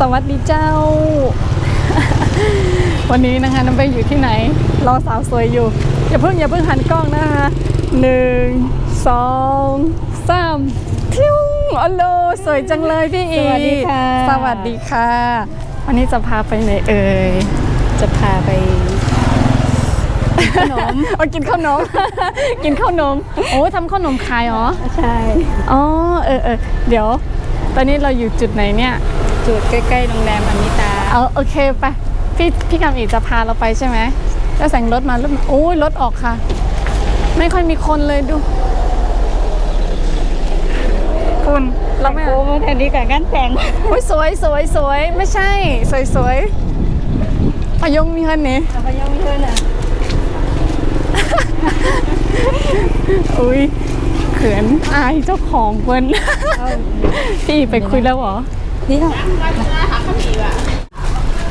สวัสดีเจ้า วันนี้นะคะน้ำไปอยู่ที่ไหน รอสาวสวยอยู่ อย่าเพิ่งอย่าเพิ่งหันกล้องนะคะหนึ่งสองสามทิวอัลโลสวยจังเลยพี่อีสวัสดีค่ะ สวัสดีค่ะ วันนี้จะพาไปไหนเอ่ย จะพาไปขนมเอากินข้าวนม กินข้าวนม โอ้ทำข้าวนมขายเหรอ ใช่ อ๋อ เออเออเดี๋ยว ตอนนี้เราอยู่จุดไหนเนี่ย จุดใกล้ๆโรงแรมอมิตาเอาโอเคไปพี่พี่กำอีกจะพาเราไปใช่ไหมแล้วแสงรถมารถมาโอ้ยรถออกค่ะ ไม่ค่อยมีคนเลยดู คุณเราไม่โอ้แทนนี้กับงานแต่งโอ้ยสวยสวยสวยไม่ใช่ สวยสวยพยงมีเงินนี่เอาไปยังไม่เพื่อนอะอุ้ยเขินอายเจ้าของเพิ่นพี่ไปคุยแล้วเหรอ นี่ค่ะ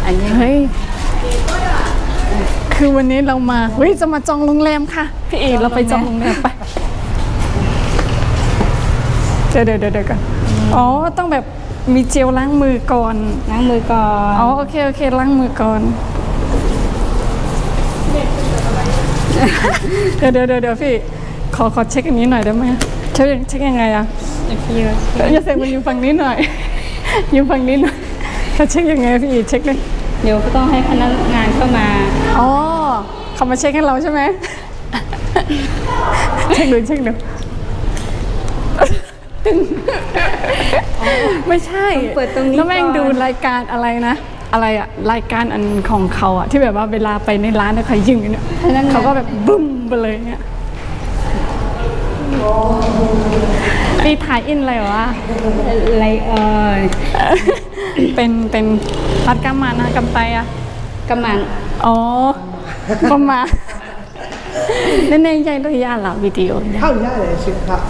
อันนี้เฮ้ยคือวันนี้เรามาเฮ้ยจะมาจองโรงแรมค่ะ พี่เอเราไปจองโรงแรมไปเดี๋ยวเดี๋ยวเดี๋ยวเดี๋ยวกันอ๋อต้องแบบมีเจลล้างมือก่อนล้างมือก่อนอ๋อโอเคโอเคล้างมือก่อนเดี๋ยวเดี๋ยวเดี๋ยวเดี๋ยวพี่ขอขอเช็คอันนี้หน่อยได้ไหมเช็คเช็คยังไงอะโอเคอย่าเสียงมันอยู่ฝั่งนี้หน่อย อยู่ฝั่งนี้หน่อยเขาเช็คยังไงพี่อีเช็คเลยเดี๋ยวก็ต้องให้พนักงานเข้ามาอ๋อเขามาเช็คให้เราใช่ไหมเช็คดูเช็คดูตึงไม่ใช่เปิดตรงนี้แล้วแม่งก่อนดูรายการอะไรนะ อะไรอะรายการอันของเขาอะที่แบบว่าเวลาไปในร้านแล้วเขายิงเนี่ยเขาก็แบบบึ้มไปเลยเนี่ย ปีถ่ายอินอเลยวะไรเอ่ยเป็นเป็นพัดกำมานะกำไตอะกำมันอ๋อกำมาแล้วในใจด้วยยาหลับวิดีโอเข้าย่าเลยสิครับ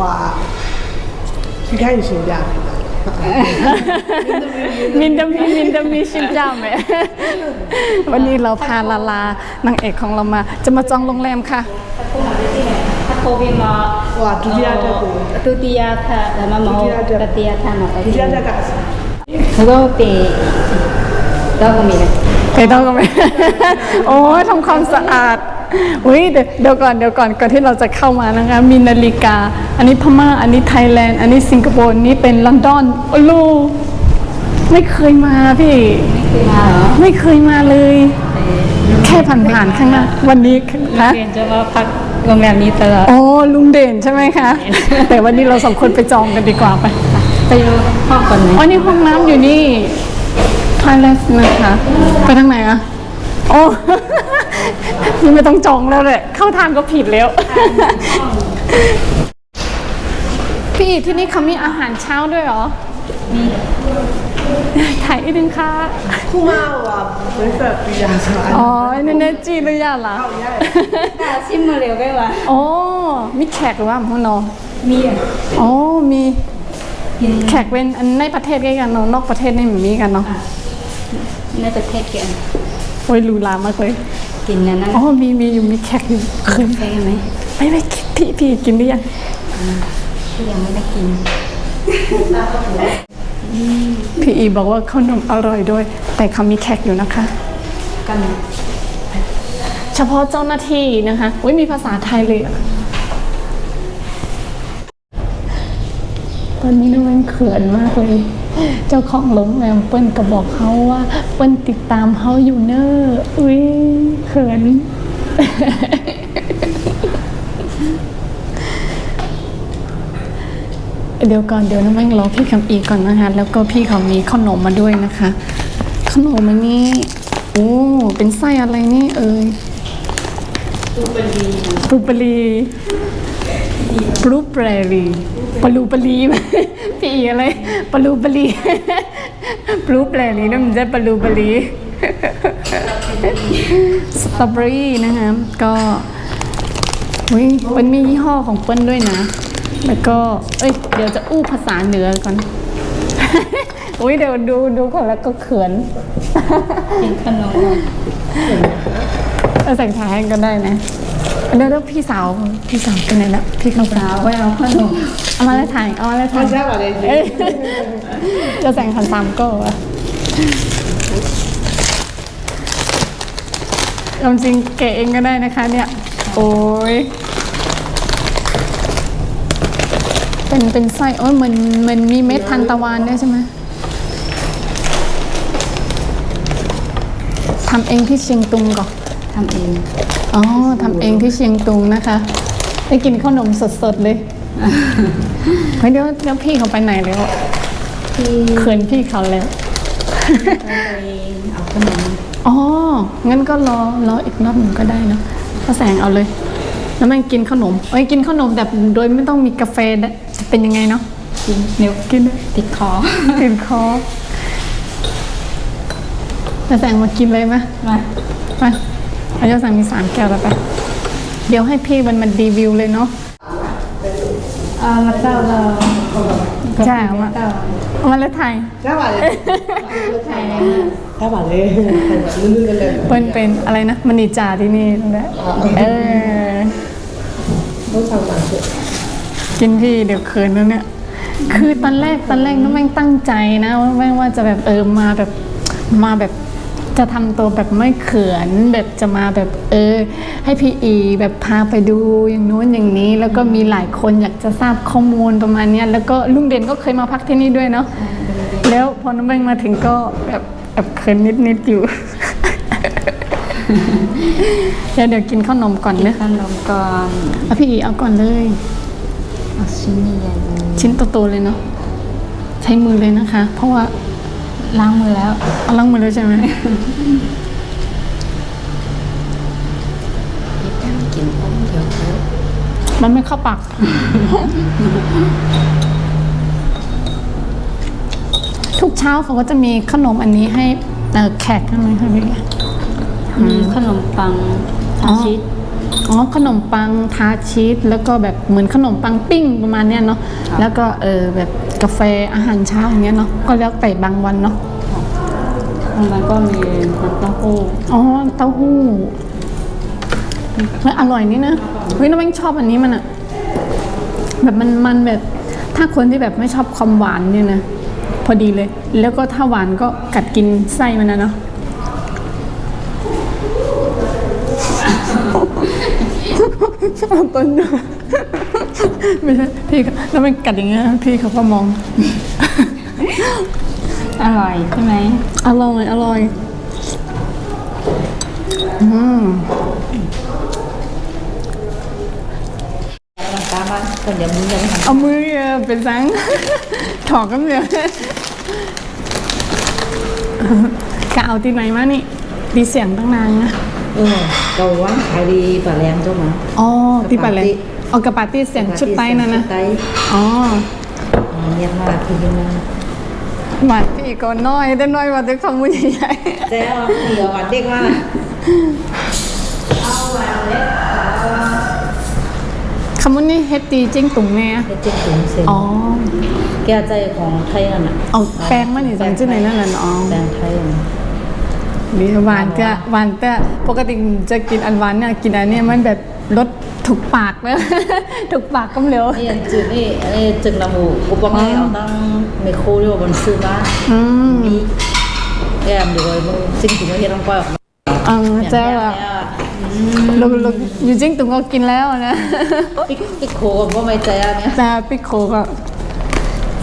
ว่าที่ใกล้สิยามินดามีมินดามีชิมจ้าไหมวันนี้เราพาลาลานางเอกของเรามา จะมาจองโรงแรมค่ะ COVID မှာဟိုဒုတိယတက်ကိုဒုတိယတက်ဒါမှမဟုတ်တတိယတက်မှာဒုတိယတက်ကဘုရားပေတော့မီလေใครต้องก็ไม่โอ้ทำความสะอาดอุ้ยเดี๋ยวก่อนเดี๋ยวก่อนก่อนที่เราจะเข้ามานะคะมีนาฬิกา อันนี้พม่าอันนี้ไทยแลนด์อันนี้สิงคโปร์นี่เป็นลอนดอนโอ้ลูไม่เคยมาพี่ ไม่เคยมาเลย แค่ผ่านๆข้างหน้าวันนี้นะจะมาพัก โรงแรมนี้ตลอดโอ้ลุงเด่นใช่ไหมคะ แต่วันนี้เราสองคนไปจองกันดีกว่าไปไปดูห้องก่อนไหมอ๋อนี่ห้องน้ำอยู่นี่ทอยเลสนะคะ ไปทางไหนอะโอ้ นี่ไม่ต้องจองแล้วแหละ เข้าทางก็ผิดแล้ว พี่ที่นี่เขามีอาหารเช้าด้วยเหรอมี ถ่ายอีกนึงค่ะ 酷嘛哇，没事，比较少。 อ๋อนี่เนจีหรือยังล่ะ ชิมมาเร็วไปวะ โอ้มีแขกหรือว่าห้องนอน มีอ่ะ อ๋อมี กิน แขกเป็นอันในประเทศกันเนาะนอกประเทศนี่มันมีกันเนาะ ในประเทศกัน โอ้ยหรูหรามากเลย กินนั่นนะ อ๋อมีมีอยู่มีแขกอยู่เคย ใช่ไหม ไม่ไม่พี่พี่กินหรือยัง ที่ยังไม่ได้กิน พี่อีบอกว่าข้าวนมอร่อยด้วย แต่เขามีแขกอยู่นะคะ กัน เฉพาะเจ้าหน้าที่นะคะอุ้ยมีภาษาไทยเลยอะตอนนี้น้องแม่งเขินมากเลย เจ้าของโรงแรมเปิ้ลก็บอกเขาว่า เปิ้ลติดตามเขาอยู่เนอะอุ้ยเขิน เดี๋ยวก่อนเดี๋ยวน้องแม่งรอพี่คำอีก่อนนะคะ แล้วก็พี่เขามีขนมมาด้วยนะคะ ขนมอันนี้โอ้เป็นไส้อะไรนี่เอ่ยตูปลีบลูเบอร์รี่บลูเบอร์รี่บลูเบอร์รี่พี่อีอะไรบลูเบอร์รี่บลูเบอร์รี่นั่นมันจะบลูเบอร์รี่สตรอเบอรี่นะคะก็อุ้ยมันมียี่ห้อของเปิ้ลด้วยนะ แล้วก็ เอ้ย เดี๋ยวจะอู้ภาษาเหนือก่อน อุ้ยเดี๋ยวดูดูคนแล้วก็เขินเป็นขนมเออใส่ขาแห้งก็ได้นะแล้วแล้วพี่สาวพี่สาวเป็นไงละพี่ข้าวปลาไว้เอาขนมเอามาแล้วถ่ายเอามาแล้วถ่ายไม่ใช่หรอเด็กจะแต่งขันสามก็วะจริงเก๋เองก็ได้นะคะเนี่ย โอ้ย เป็นเป็นไส้โอ้ยเหมือนเหมือนมีเม็ดทานตะวันด้วยใช่ไหมทำเองที่เชียงตุงก่อนทำเอง อ๋อทำเองที่เชียงตุงนะคะได้กินขนมสดๆเลยเฮ้ยเดี๋ยวเดี๋ยวพี่เขาไปไหนแล้วที่เขินพี่เขาแล้วไปเอาขนมอ๋องั้นก็รอรออีกรอบหนึ่งก็ได้เนอะพระแสงเอาเลย แล้วแม่งกินขนมเอ้ยกินขนมแบบโดยไม่ต้องมีกาแฟจะเป็นยังไงเนาะกินเดี๋ยวกินติดคอติดคอจะสั่งมากินเลยไหมมามาเราจะสั่งมีสามแก้วแล้วไป เดี๋ยวให้พี่มันมานรีวิวเลยเนาะอ่ามาเต้าเราใช่เอามาเอามาเลยไทยเจ้าบาเลยไทยเจ้าบาเลยเป็นเป็นอะไรนะมันนิจ่าที่นี่ตรงนี้เออ ต้อฟังมากินพี่เดี๋ยวคืนนั้นเนี่ย คือตอนแรกตอนแรกน้องแม่งตั้งใจนะว่าแม่งว่าจะแบบเออมาแบบมาแบบจะทำตัวแบบไม่เขินแบบจะมาแบบเออ ให้พี่อีแบบพาไปดูอย่างนู้นอย่างนี้ แล้วก็มีหลายคนอยากจะทราบข้อมูลประมาณนี้แล้วก็ลุงเด่นก็เคยมาพักที่นี่ด้วยเนาะแล้วพอน้องแบงมาถึงก็แบบแบบเขินนิดๆอยู่ เดี๋ยวเดี๋ยวกินข้าวนมก่อนเลยขนมก่อนเอาพี่อีเอาก่อนเลย เอาชิ้นใหญ่ๆเลยชิ้นโตๆเลยเนาะใช้มือเลยนะคะ เพราะว่าล้างมือแล้ว เอาล้างมือเลยใช่ไหมกินของเดี๋ยวเขามันไม่เข้าปากทุกเช้าเขาก็จะมีขนมอันนี้ให้เอ่อแขกใช่ไหมคะพี่ มีขนมปังอ๋ทาอชีสอ๋อขนมปังทาชีสแล้วก็แบบเหมือนขนมปังปิ้งประมาณเนี้ยเนาะครับแล้วก็เออแบบกาแฟอาหารเช้าอย่างเงี้ยเนาะก็แล้วแต่บางวันเนาะมันก็มีน้ำเต้าหู้อ๋อเต้าหู้เฮ้ยอร่อยนี่นะเฮ้ยน้องแม่งชอบอันนี้มันอะแบบมันมันแบบถ้าคนที่แบบไม่ชอบความหวานเนี่ยนะพอดีเลย แล้วก็ถ้าหวานก็กัดกินไส้มันนะเนาะ ต้นด้วยไม่ใช่พี่เขาแล้วมันกัดอย่างเงี้ยพี่เขาก็มอง อร่อยใช่ไหมอร่อย อร่อย อืมตามมาคนเดี๋ยวมึงยังทเอามือเออเป็นสังถอกกันเลยกะเอาที่ไหนมานี่ดีเสียงตั้งนานนะเออ เกาว่างขายดีป่าแรมเจ้าหมาอ๋อที่ปัดเลยกะปาตี้เอากระปาตี้เสียงชุดไต้นั่นนะชุดไต้อ๋ออ๋อเนี่ยมาคือยังไงหวานพี่ก็น้อยได้น้อยกว่าแต่คำมือใหญ่เจ้าเหนียวหวานเด็กมากๆคำว่านี่เฮดตีจิ้งตุ่งแน่เฮ็ดเจ็ดถุงเซนอ๋อ แกใจของไทยนั่นน่ะเอาแป้งมันนี่จังชื่อไหนนั่นแหละเนาะแปลงไทยน่ะ ดีหวานแต่หวานแต่ปกติจะกินอันหวานเนี่ยกินอันเนี้ยมันแบบรสถูกปากเลย ถูกปากก็เร็ว นี่อันจืดนี่อันนี้จึงละหมูกูบอกให้เอาตั้งไมโครเรียกว่าบนซื้อมาอืมมีแกมเดี๋ยวเลยมึงจริงถึงว่าเฮ็ดต้องปล่อยออกมาเออเจ้าอะเราเราอยู่จริงตุงก็กินแล้วนะปิ๊กปิ๊กโคกับว่าไม่ใจอะเนี่ยแต่ปิโคก็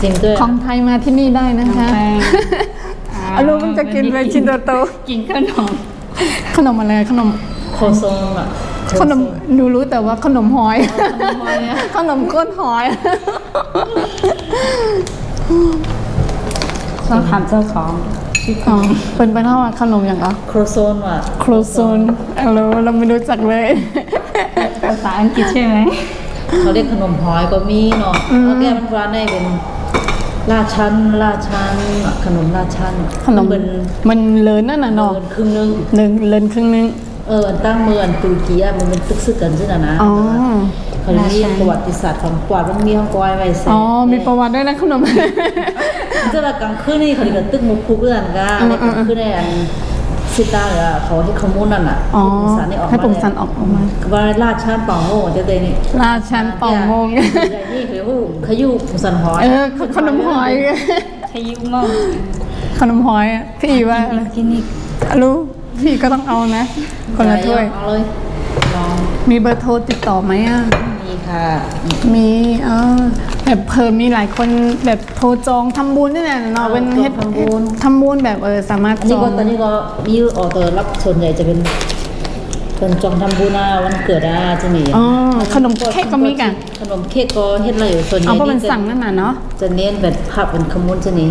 จริงด้วยของไทยมาที่นี่ได้นะคะำแป้งอารู้มันจะกินไปชิ้นโตกินขนมๆขนมอะไรขนมโคโซนอะโคขโซนมหนูรู้แต่ว่าขนมหอยหอยอะขนมก้นหอยชอบทำเจ้าของอ๋อเป็นไปเท่าว่าขนมอย่างอะโคโซนว่ะโครซอนเราเราไม่รู้จักเลย ภาษาอังกฤษใช่ไหม เขาเรียกขนมหอยก็มีเนาะเพราะแกมันร้านได้เป็น ลาดชั้นลาดชั้นอะขนมลาดชั้นขนมเป็นมันเลินนั่นน่ะเงิเนาะนครึ่งนึงหนึ่งเลินครึ่งนึงเอออันตั้งเมืองตุรกีอะมันเป็นตึกซึกกันใช่ไหมนะอ๋อเขาเรียกประวัติศาสตร์ของกวาดมันมีห้องกอยไว้ใส่อ๋อมีประวัติด้วยนะขนมจะละกลางคืนนี่เขาเรียกว่าตึกมุกคุกเอื้อนกันในกลางคืนในอัน ซิต้าเลยอะเขาให้ขมูลนั่นอะอ๋อให้ปุ่งสันนี่ออกมาให้ปุ่งสันออกมาว่าราดชาติเป่าโม่จะได้นี่ราชันเป่าโมงใหญ่นี่คือหูขยุปุ่งสันหอยเออขนมหอยขยุมองขนมหอยอะพี่ว่ากินอีกรู้พี่ก็ต้องเอานะ คนละถ้วยเอาเลยลองมีเบอร์โทรติดต่อไหมอะนี่ค่ะ มีเออ แบบเพิ่มมีหลายคนแบบโทรจองทำบุญนี่แหละเนาะเป็นเฮ็ดทำบุญแบบเออสามารถอันจนี้อก็งตอนนี้ก็มีออเดอร์รับส่วนใหญ่จะเป็นคนจองทำบุญนะวันเกิดอะจะมีอ๋อขนมเค้กก็มีกันขนมเค้กก็เฮ็ดอะไรอยู่ส่วนใหญ่เอาเพราะมันจะสั่งนั่นน่ะเนาะ จะเน้นแบบภาพเป็นขมุนจะนี่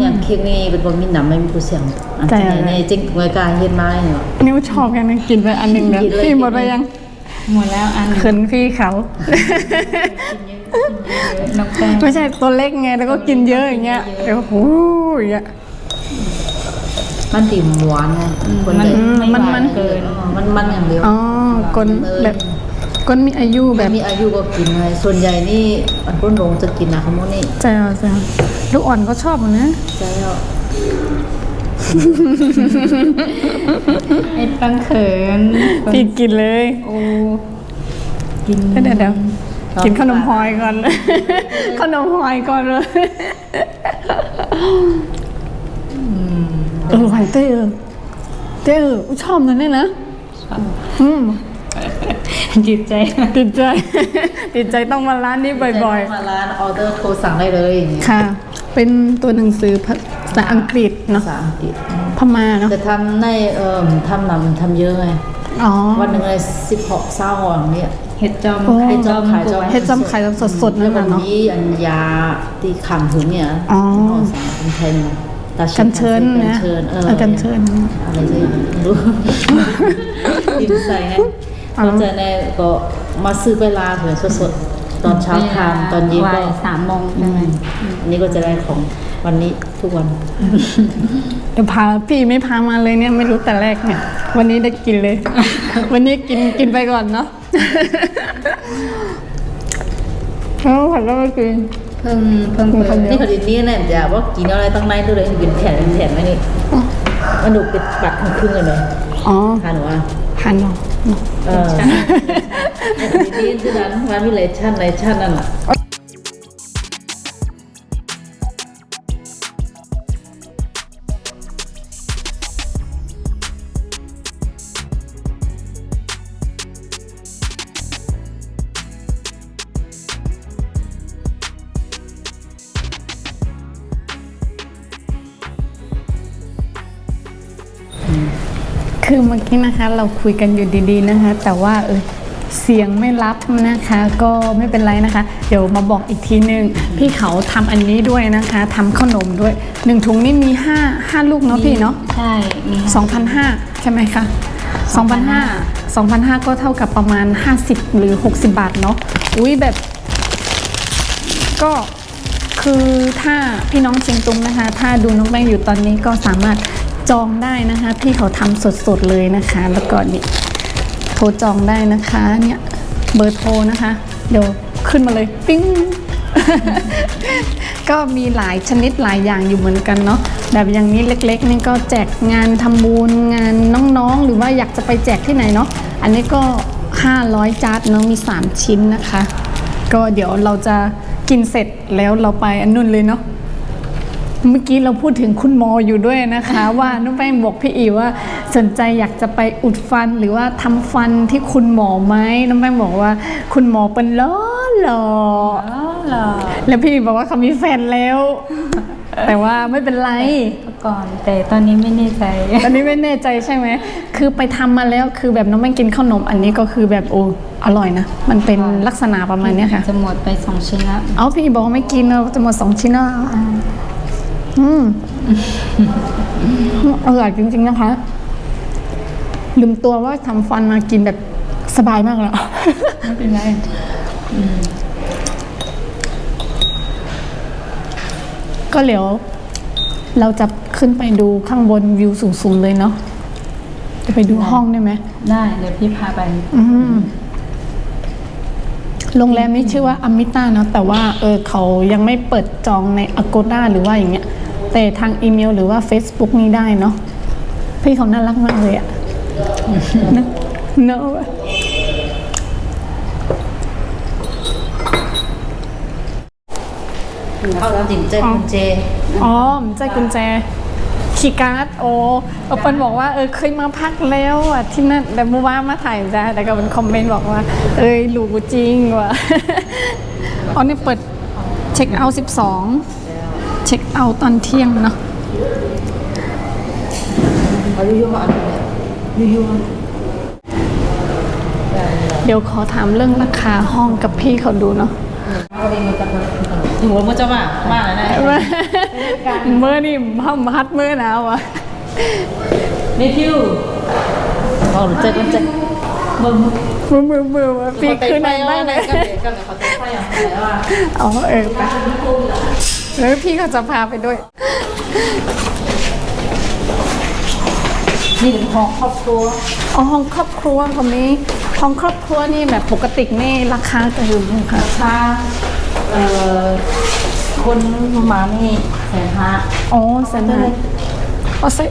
อย่างเค้กนี่เป็นบะหมี่หนำไม่มีผู้เสียงอันแต่ที่ไหนในจริงเงยกายเฮ็ดมาเนี่ย นิ้วชอบกันนะกินไปอันหนึ่งแล้วกินเลย พี่หมดไปยังหมดแล้วอันเขินพี่เขาน้อ งแป้งไม่ใช่ตัวเล็กไงแล้วก็กินเยอะอย่างเงี้ยเดี๋ยวโอ้โหอย่างเงี้ย มันติ่มหวานไงคนมันใหญ่ไม่หวานเกินอ๋อมันมันอย่างเดียวอ๋อคนแบบคนมีอายุแบบมีอายุก็กินไงส่วนใหญ่นี่อันรุ่นลงจะกินนะขมุนนี่ใจเอาใจเอาลูกอ่อนก็ชอบเหมือนนะใช่แล้วไอ้ปังเขินพี่กินเลย โอ้กินเดี๋ยวเดี๋ยว กินขนมหอยก่อน ขนมหอยก่อนเลยเออหวานเต้เออเต้เออชอบนั่นเนี่ยนะอืมจิตใจติดใจติดใจต้องมาร้านนี้บ่อยมาร้านออเดอร์โทรสั่งได้เลยอย่างเงี้ยๆค่ะ เป็นตัวหนังสือภาษาอังกฤษเนาะภาษาอังกฤษพม่าเนาะแต่ทำในเอ่อทำนำทำเยอะไงอ๋อวันหนึ่งเลยสิบหกเศร้าอย่างเนี้ย เห็ดจอมโอ้ให้จอมขายจอมเฮ็ดจำขายแบบสดๆแล้นั่วนก็น่ะเนาะมีอันยาที่ขังถึงเนี่ยอ๋อเป็นไทยนะตากันเชิญกันนะเชิญเออเออกันเชิญอะไรจะไม่รู้กินใส่ไงอ๋อเขาใจะในก็มาซื้อไปลาเถอะสดๆตอนเช้าทานตอนเย็นก็บ่ายสามโมงใช่ไหมอันนี้ก็จะได้ของวันนี้ทุกวันเดี๋ยวพาพี่ไม่พามาเลยเนี่ยไม่รู้แต่แรกเนี่ย วันนี้ได้กินเลย วันนี้กินกินไปก่อนเนาะ แล้วผัดก็ไม่กิน เพิ่งเพิ่งมีคนเดียวนี่เขาดีนี่เนี่ยจะว่ากินอะไรตั้งในตัวเลยเป็นแผ่นเป็นแผ่นไหมนี่มันดูเป็นปัดครึ่งๆเลยไหมอ๋อทานหนูอะหันเนาะเออดีๆที่นั้นมันมีเลชั่นเลชั่นนั่นอะ มื่อกี้นะคะเราคุยกันอยู่ดีๆนะคะ แต่ว่าเออเสียงไม่รับนะคะ ก็ไม่เป็นไรนะคะ เดี๋ยวมาบอกอีกทีนึง พี่เขาทำอันนี้ด้วยนะคะ ทำขนมด้วยหนึ่งถุงนี่มีห้าห้าลูกเนาะพี่เนาะใช่มี2,500ใช่ไหมคะ2,500 2,500ก็เท่ากับประมาณ50หรือ60บาทเนาะอุ้ยแบบ ก็คือถ้าพี่น้องเชียงตุงนะคะ ถ้าดูน้องแป้งอยู่ตอนนี้ก็สามารถ จองได้นะคะ พี่เขาทำสดๆเลยนะคะ แล้วก็นี่โทรจองได้นะคะเนี่ยเบอร์โทรนะคะ เดี๋ยวขึ้นมาเลยปิ้งก็มีหลายชนิดหลายอย่างอยู่เหมือนกันเนาะแบบอย่างนี้เล็กๆนี่ก็แจกงานทำบุญงานน้องๆ หรือว่าอยากจะไปแจกที่ไหนเนาะอันนี้ก็ 500จาร์ดเนาะมี 3 ชิ้นนะคะ ก็เดี๋ยวเราจะกินเสร็จแล้วเราไปอันนุ่นเลยเนาะ เมื่อกี้เราพูดถึงคุณหมออยู่ด้วยนะคะ ว่าน้องแป้งบอกพี่อีว่า สนใจอยากจะไปอุดฟันหรือว่าทำฟันที่คุณหมอไหมน้องแป้งบอกว่า คุณหมอเป็นล้อหล่ออ๋อเหรอแล้วพี่บอกว่าเขามีแฟนแล้ว แต่ว่าไม่เป็นไรก่อนแต่ตอนนี้ไม่แน่ใจ ตอนนี้ไม่แน่ใจใช่ไหม คือไปทำมาแล้วคือแบบน้องแป้งกินข้าวนมอันนี้ก็คือแบบโอ้อร่อยนะ มันเป็นลักษณะประมาณเนี้ยค่ะ จะหมดไปสองชิ้นแล้ว เอาพี่บอกว่าไม่กินเราจะหมดสองชิ้นแล้ว อืมอร่อยจริง ๆ นะคะ ลืมตัวว่าทำฟันมากินแบบสบายมากแล้ว ไม่เป็นไรก็เดี๋ยว เราจะขึ้นไปดูข้างบนวิวสูง ๆ เลยเนาะจะไปดูห้องได้ไหมได้เดี๋ยวพี่พาไป อืมโรงแรมนี้ชื่อว่าอมิต้าเนาะแต่ว่าเออเขายังไม่เปิดจองใน Agoda หรือว่าอย่างเงี้ย แต่ทางอีเมลหรือว่า Facebook นี้ได้เนาะพี่เขาน่ารักมากเลยอะเนอะเนอะเข้าติ่มเจ้าคุณเจอ๋อมันใจกุญแจคีย์การ์ดโอ้เอาเปิ้ลบอกว่าเออเคยมาพักแล้วอะที่นั่นแต่เมื่อวานมาถ่ายจ้ะแต่ก็เป็นคอมเมนต์บอกว่า เอ้ยรู้จริงว่ะอ๋อนี่เปิดเช็คเอาท์12 เช็คเอาท์ตอนเที่ยงเนาะเอายุ่งๆอันนี้ยุ่งเดี๋ยวขอถามเรื่องราคาห้องกับพี่เขาดูเนาะๆเอาเองมาจากหนูมันจะมามาแล้วนะเมื่อนี่ห้ามพัดเมื่อหนาวอะนี่พิวเอาเจอกันเจอมึงมือมือมือมือปีขึ้นไหนบ้างเลยก็เดี๋ยวก็เดี๋ยวเขาจะไปอย่างไรว่าอ๋อเออไป เออพี่เขาจะพาไปด้วย นี่เป็นห้องครอบครัวอ๋อห้องครอบครัวเขามีห้องครอบครัวนี่แบบปกตินี่ราคาจะอยู่ค่ะถ้าเอ่อคนมานี่แสนห้าอ๋อแสนห้าเอาใส่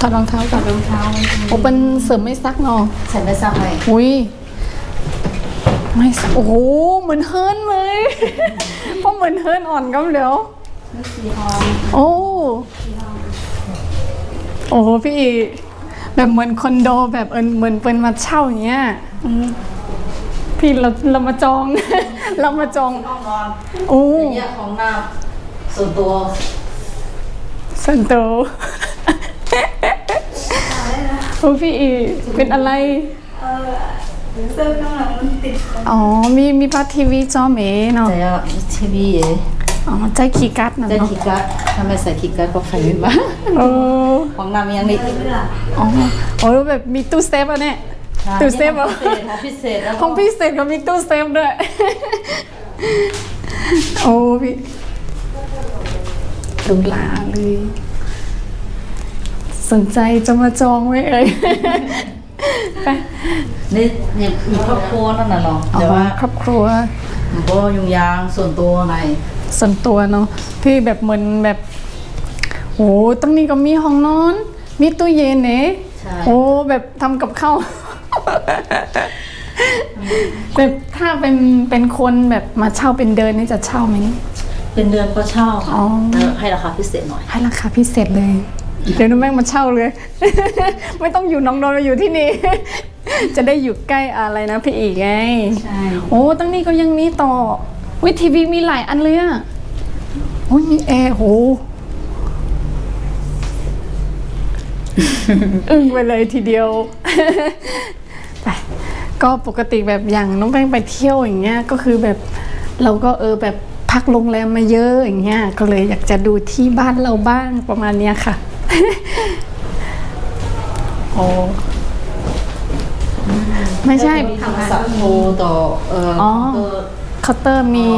ถอดรองเท้าก่อนรองเท้าโอ้เป็นเสริมไม่ซักเนาะแสนได้สักไหมอุ้ยไม่ซักโอ้โหเหมือนเฮิร์นเลย เพราะเหมือนเฮิร์นอ่อนก็เดี๋ยว สี่ห้องโอ้โอ้โหพี่อีแบบเหมือนคอนโดแบบเอินเหมือนเป็นมาเช่าอย่างเงี้ยอืมพี่เราเรามาจอง เรามาจองห้องนอนโอ้แยกของน้ำส่วนตัวสันโตโอ้พี่อีเป็นอะไรเสื้อข้างหลังมันติดอ๋อมีมีพัดทีวีจอเมเนาะ แต่ทีวีเอ๋ อ๋อใจคีย์การ์ดนะได้เนาะคีย์การ์ดถ้าไม่ใส่คีย์การ์ดก็ไฟไม่มาเออของน้ำยังนี่อ๋อโอ้แบบมีตู้เซฟอะเนี่ยตู้เซฟเหรอของพิเศษแล้วของพี่เศษก็มีตู้เซฟด้วย โอ้พี่ดูหลาเลย สนใจจะมาจองไหมเอ่ยไปนี่เนี่ยมีครอบครัวนั่นน่ะเนาะอ๋อแต่ว่าครอบครัวมันก็ยุ่งยางส่วนตัวใน ส่วนตัวเนาะพี่แบบเหมือนแบบโอ้ตรงนี้ก็มีห้องนอน มีตู้เย็นเนะโอ้แบบทำกับข้าวแบบถ้าเป็นเป็นคนแบบมาเช่าเป็นเดินนี่จะเช่าไหมเป็นเดือนก็เช่าอ๋ค่ะอแล้วให้ราคาพิเศษหน่อย ให้ราคาพิเศษเลย เดี๋ยวหนูแม่งมาเช่าเลย ไม่ต้องอยู่หน้องนนท์มาอยู่ที่นี่ จะได้อยู่ใกล้อะไรนะพี่อีกไง ใช่ โอ้ตั้งนี้ก็ยังมีต่อ วิทีวีมีหลายอันเลยอะโอ้ยมีแอร์โหอึ้งไปเลยทีเดียว ไป ก็ปกติแบบอย่างน้องแป้งไปเที่ยวอย่างเงี้ย ก็คือแบบเราก็เออแบบพักโรงแรมมาเยอะอย่างเงี้ย ก็เลยอยากจะดูที่บ้านเราบ้างประมาณเนี้ยค่ะ โอ้ไม่ใช่มีโทรศัพท์โทรต่อเอ่ออ๋อเบอร์ เคาน์เตอร์มี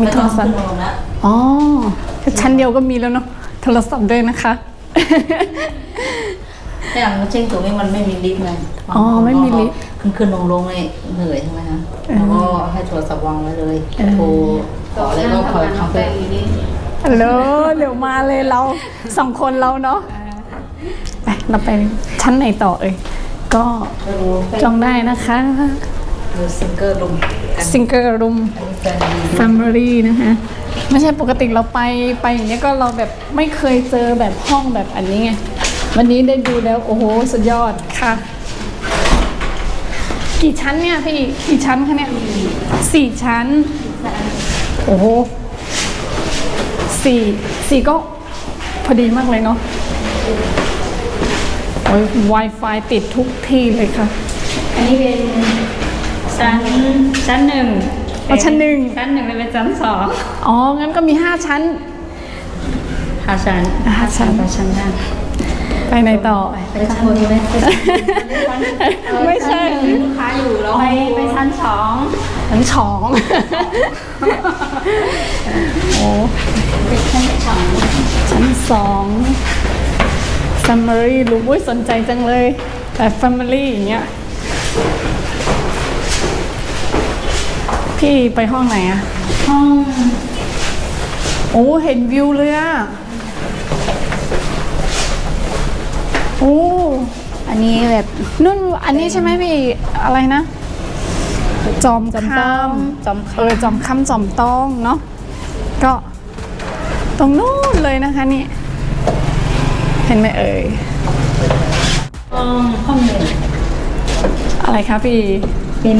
มีไม่โทต้อรงศัพขึ้ท์นลงนะอ๋อแค่ชั้นเดียวก็มีแล้วเนาะโทรศัพท์ด้วยนะคะแต่อย่างเช่นตรงนี้มันไม่มีลิฟต์ไงอ๋อไม่มีลิฟต์ขึ้นขึ้นลงลงเลยเหนื่อยใช่ไหมคะแล้วก็ให้โทรศัพท์วางไว้เลยเออโทรต่อแล้วก็คอยทำไปฮัลโหลเดี๋ยวมาเลยเราสองคนเราเนาะไปเราไปชั้นไหนต่อเอ่ยก็ไม่รู้จองได้นะคะ ดูซิงเกิลลงกันซิงเกิลรูมอันนี้แฟนดีแฟมิลี่นะคะ ไม่ใช่ปกติเราไปไปอย่างเงี้ยก็เราแบบไม่เคยเจอแบบห้องแบบอันนี้ไง วันนี้ได้ดูแล้วโอ้โห สุดยอดค่ะ กี่ชั้นเนี่ยพี่กี่ชั้นคะเนี่ยสี่ชั้น โอ้โหสี่สี่ก็พอดีมากเลยเนาะโอ้ย Wi-Fi ติดทุกที่เลยค่ะ อันนี้เป็น ชั้นชั้นหนึ่งอ๋อชั้นหนึ่ง ชั้นหนึ่งเป็นชั้นสองอ๋อ งั้นก็มีห้าชั้น ห้าชั้นห้าชั้นไปชั้นล่างไปไหนต่อ ไปชั้นบนไหมไปชั้นไม่ใช่ชั้นหนึ่งลูกค้าอยู่แล้วไปไปชั้นสองชั้นสองโอ้ไปชั้นสองชั้นสอง Family รู้อุ้ยสนใจจังเลยแบบ Family อย่างเงี้ย พี่ไปห้องไหนอะห้องโอ้เห็นวิวเลยอะโอ้นนี้แบบนุ่นอันนี้ใช่ไหมพี่อะไรนะ จอมจอมคต้องจอมำเออจอมคำจอมต้องเนาะก็ตรงนู้นเลยนะคะนี่ เห็นไหมเอ่ยห้องห้องหนึ่งอะไรคะพี่เป็น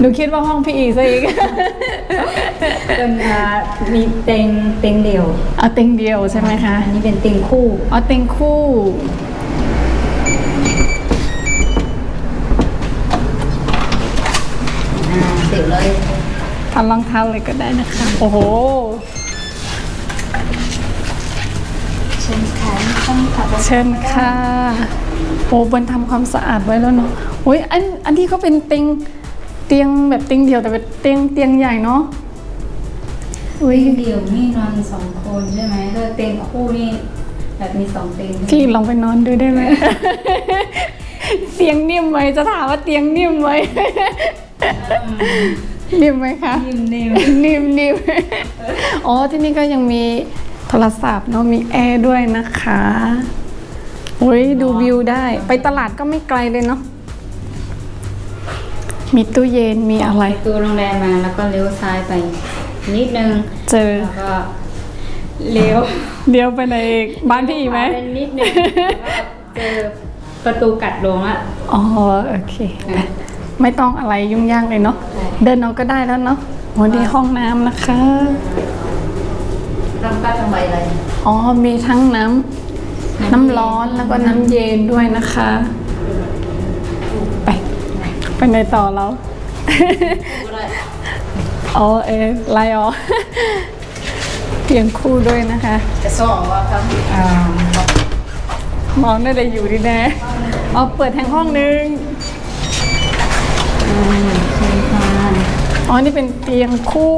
หนูคิดว่าห้องพี่อีซะอีก เป็นอ่ามีเต็งเต็งเดี่ยวเอาเต็งเดียวใช่ไหมคะอันนี้เป็นเต็งคู่ เอาเต็งคู่ อ่าเดี่ยวเลยทำรองเท้าเลยก็ได้นะคะ โอ้โห เชิญค่ะห้องขับรถเชิญค่ะ โอ้บนทำความสะอาดไว้แล้วเนาะโอ้ยอันอันที่เขาเป็นเตียง เตียงแบบเตียงเดียวแต่เป็นเตียงเตียงใหญ่เนาะอุ้ยเต็งเดี่ยวนี่นอนสองคนใช่ไหมแล้วเต็งคู่นี่แบบมีสองเต็งพี่ลองไปนอนดูได้ไหมเตียงนิ่มไหมจะถามว่าเตียงนิ่มไหมนิ่มไหมคะนิ่มนิ่มนิ่มนิ่มอ๋อที่นี่ก็ยังมีโทรศัพท์เนาะมีแอร์ด้วยนะคะโอ้ยดูวิวได้ ไปตลาดก็ไม่ไกลเลยเนาะ มีตู้เย็นมีอะไรประตูโรงแรมมาแล้วก็เลี้ยวซ้ายไป นิดนึงเจอแล้วก็เลี้ยวเดียวไปในบ้านพี่อีกไหมขวาปนิดนึงแล้วก็เจอประตูกัดลงอะอ๋อโอเค ไม่ต้องอะไรยุ่งยากเลยเนาะใช่เดินเอาก็ได้แล้วเนาะวันนี้ห้องน้ำนะคะรำกัดทำไมอะไรอ๋อมีทั้งน้ำน้ำร้อนแล้วก็น้ำเย็นด้วยนะคะไป ไปในต่อเราอ๋อเออไลน์อ๋อเตียงคู่ด้วยนะคะจะสองว่าครับอ่ามองได้เลยอยู่ดีแน่อ๋อเปิดทางห้องนึงอืมเชิญค่ะอ๋อ นี่เป็นเตียงคู่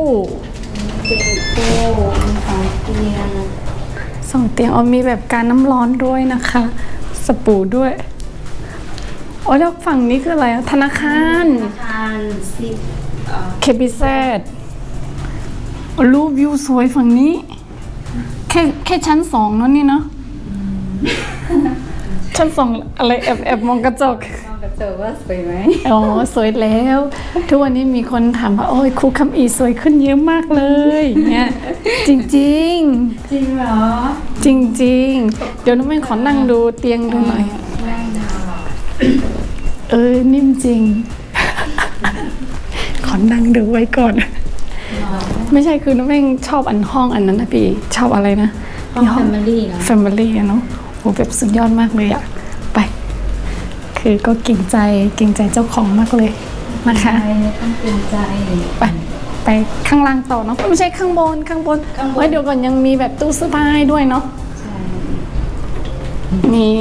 เตียงคู่มีสองเตียงสองเตียงอ๋อมีแบบการน้ำร้อนด้วยนะคะ สปูด้วย อ๋อแล้วฝั่งนี้คืออะไรอะธนาคาร ธนาคารสิบเอ่อเคปิเซตรูปวิวสวยฝั่งนี้ แค่แค่ชั้นสองเนอะนี่เนาะชั้นสองอะไรแอบแอบมองกระจก มองกระจกว่าสวยไหมอ๋อ สวยแล้ว ทุกวันนี้มีคนถามว่า โอ้ยครูคำอีสวยขึ้นเยอะมากเลยเนี่ยจริงจริงเหรอ ๆ จริง ๆ เดี๋ยวน้องแม่ขอนั่งดูเตียงดูหน่อยนั่งนอน เออนิ่มจริง ขอนั่งดูไว้ก่อน ไม่ใช่คือน้องแม่งชอบอันห้องอันนั้นนะพี่ชอบอะไรนะห้องแฟมิลี่เหรอแฟมิลี่อะเนาะโหแบบสุดยอดมากเลยอะไป คือก็เก่งใจเก่งใจเจ้าของมากเลยนะคะใจต้องเต็มใจไปไปข้างล่างต่อเนาะไม่ใช่ข้างบนข้างบนข้างบนไว้เดี๋ยวก่อนยังมีแบบตู้เสื้อผ้าให้ด้วยเนาะใช่นี่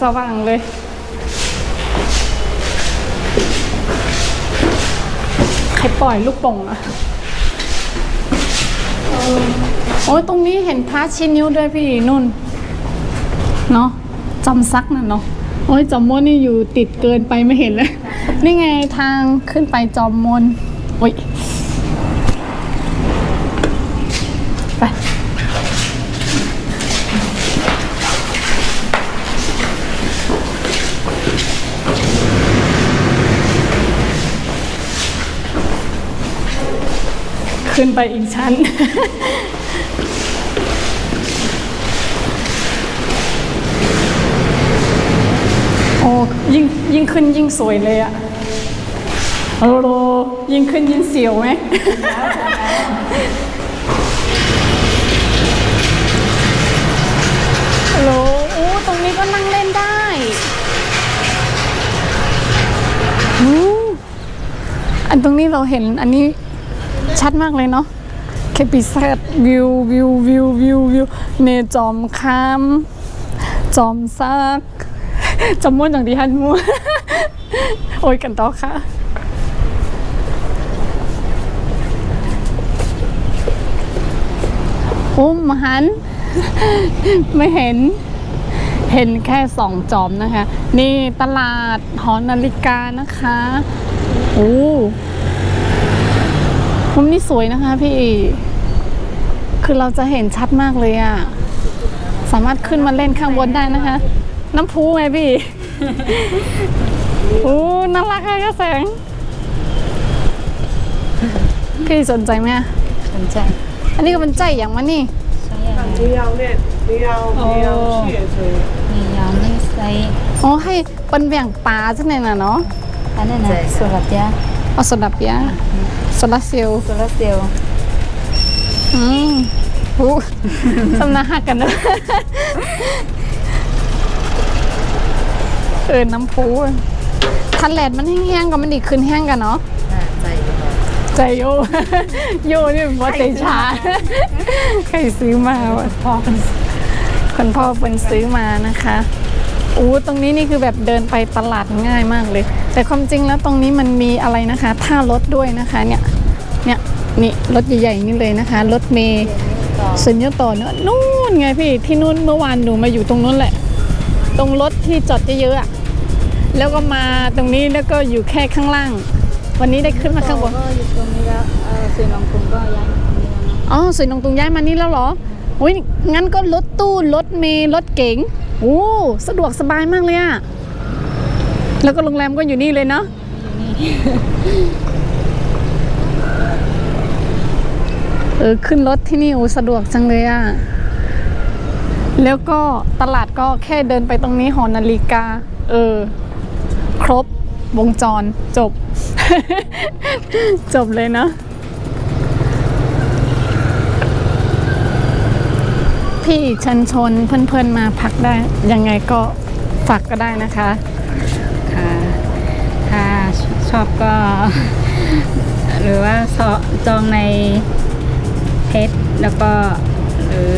สว่างเลยใครปล่อยลูกโป่งอะโอ้ยตรงนี้เห็นพระชินิ้วด้วยพี่นุ่น เนาะจำซักน่ะเนาะโอ้ยจอมมนนี่อยู่ติดเกินไปไม่เห็นเลย นี่ไงทางขึ้นไปจอมมนโอ้ย ขึ้นไปอีกชั้น โอ้ยิ่งยิ่งขึ้นยิ่งสวยเลยอะโอ้โหยิ่งขึ้นยิ่งเสียวไหมฮัลโหลโอ้ตรงนี้ก็นั่งเล่นได้อู้อันตรงนี้เราเห็นอันนี้ ชัดมากเลยเนาะเคปิเซตวิววิววิววิววิวเนจอมคามจอมซักจำม่วนอย่างที่ฮันมัวนโอ้ยกันต่อค่ะโอ้มหัน ไม่เห็น เห็นแค่สองจอมนะคะ นี่ตลาดหอนาฬิกานะคะ โอ้ มุมนี้สวยนะคะพี่ คือเราจะเห็นชัดมากเลยอะสามารถขึ้นมาเล่นข้างบนได้นะคะ น้ำพุไงพี่ โอ้น่ารักอะกระแสง พี่สนใจไหมอะ สนใจ อันนี้ก็เป็นใจอย่างมันนี่ ใช่ยังไง 你要练，你要你要去也可以。 มียามไม่ใส่ อ๋อให้เป็นแหว่งปลาจังเลยนะเนาะ อันนั้นนะโซลาร์เซลล์ เอาโซดาเปียโ ซลาร์เซลล์โซลาร์เซลล์อืมหูสำนักหักกันเนอะเออน้ำพุทันแลดมันแห้งๆกับมันอีกขึ้นแห้งกันเนาะใจก็บอกใจโยโยนี่ว่าใจชาใครซื้อมาวะพ่อคนคนพ่อเป็นซื้อมานะคะ อู้ตรงนี้นี่คือแบบเดินไปตลาดง่ายมากเลย แต่ความจริงแล้วตรงนี้มันมีอะไรนะคะท่ารถด้วยนะคะเนี่ยเนี่ยนี่รถใหญ่ๆนี่เลยนะคะ รถเมย์สุญญต่อเนอะนู่นไงพี่ที่นู่นเมื่อวานหนูมาอยู่ตรงนู้นแหละ ตรงรถที่จอดเยอะๆอะแล้วก็มาตรงนี้แล้วก็อยู่แค่ข้างล่าง วันนี้ได้ขึ้นมาข้างบนก็อยู่ตรงนี้แล้วเออสีน้องคุณก็ย้ายมาตรงนี้แล้วเนาะอ๋อสวยนงตุงย้ายมานี่แล้วเหรออุ้ยงั้นก็รถตู้รถเมล์รถเก๋ง โอ้สะดวกสบายมากเลยอะแล้วก็โรงแรมก็อยู่นี่เลยเนาะเออขึ้นรถที่นี่โอ้สะดวกจังเลยอะแล้วก็ตลาดก็แค่เดินไปตรงนี้หอนาฬิกา เออ ครบวงจรจบ จบเลยเนาะ พี่เชิญชวนเพื่อนๆมาพักได้ ยังไงก็ฝากก็ได้นะคะค่ะถ้าชอบก็ หรือว่าจองในเพจแล้วก็หรือ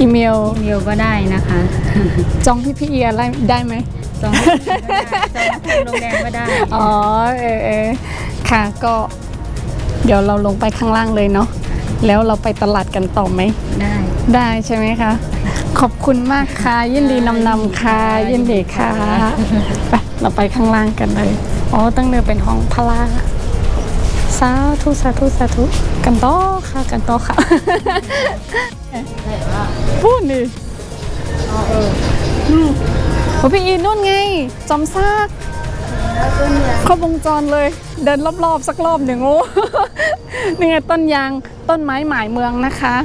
อีเมลอีเมลก็ได้นะคะ จองที่พี่เอียได้ได้ไหมจองที่ก็ได้จองที่โรงแรมก็ได้ อ๋อเออเออค่ะก็เดี๋ยวเราลงไปข้างล่างเลยเนาะแล้วเราไปตลาดกันต่อไหมได้ ได้ใช่ไหมคะ ขอบคุณมากค่ะ ยินดีนำนำค่ะ ยินดีค่ะไปเราไปข้างล่างกันเลย อ๋อ ตั้งเดินเป็นห้องพลาสาธุสาธุสาธุกันต่อค่ะ กันต่อค่ะพูดดิโอ้พี่อีนู่นไง จอมซากครบวงจรเลย เดินรอบๆ สักรอบหนึ่งโอ้นี่ไงต้นยางต้นไม้หมายเมืองนะคะ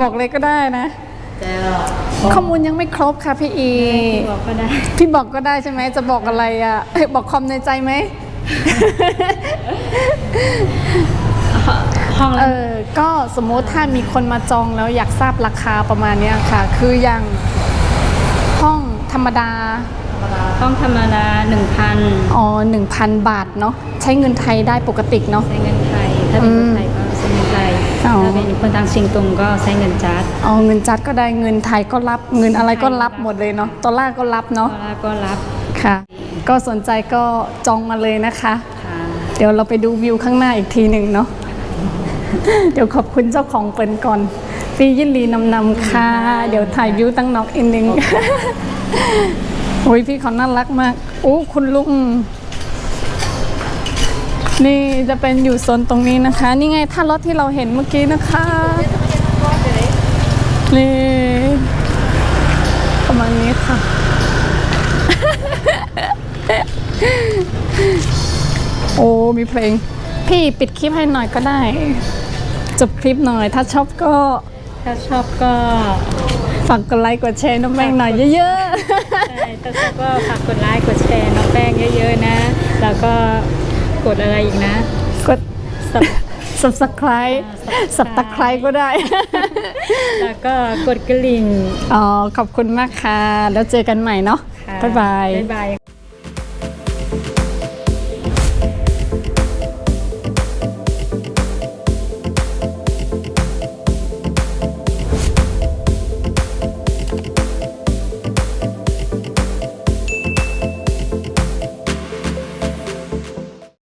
บอกเลยก็ได้นะแต่ข้อมูลยังไม่ครบค่ะพี่อีบอกก็ได้ พี่บอกก็ได้ใช่ไหมจะบอกอะไรอะเอ้ยบอกความในใจไหมห้องเอละอก็สมมติถ้ามีคนมาจองแล้วอยากทราบราคาประมาณเนี้ยค่ะ คืออย่างห้องธรรมดา ห้องธรรมดาหนึ่งพันอ๋อ1,000 บาทเนาะใช้เงินไทยได้ปกติเนาะใช้เงินไทยถ้าเป็นคนไทยก็ใช้เงินไทย อ๋อ ถ้าเป็นคนทางชิงตุงก็ใช้เงินจัดอ๋อเงินจัดก็ได้เงินไทยก็รับเงินอะไรก็รับหมดเลยเนาะดอลลาร์ก็รับดอเนาะลลาร์ก็รับค่ะ ก็สนใจก็จองมาเลยนะคะ ค่ะเดี๋ยวเราไปดูวิวข้างหน้าอีกทีหนึ่งเนาะ เดี๋ยวขอบคุณเจ้าของเปินก่อนฟียินลีนำนำค่ะ เดี๋ยวถ่ายวิวตั้งนอกอีกหนึ่งโอ้ยพี่เขาน่ารักมาก โอ้คุณลุง นี่จะเป็นอยู่โซนตรงนี้นะคะ นี่ไงท่ารถที่เราเห็นเมื่อกี้นะคะนี่ประมาณนี้ค่ะ โอ้มีเพลง พี่ปิดคลิปให้หน่อยก็ได้ จบคลิปหน่อย ถ้าชอบก็ ถ้าชอบก็ฝากกดไลค์กดแชร์น้องแบงค์หน่อยเยอะใช่ถ้าชอบก็ฝากกดไลค์กดแชร์น้องแป้งเยอะ ๆ นะ แล้วก็ กดอะไรอีกนะๆกด subscribe subscribe ก็ได้ แล้วก็กดกระลิ่งอ๋อ ขอบคุณมากค่ะ แล้วเจอกันใหม่เนาะ ค่ะบ๊ายบาย บ๊ายบาย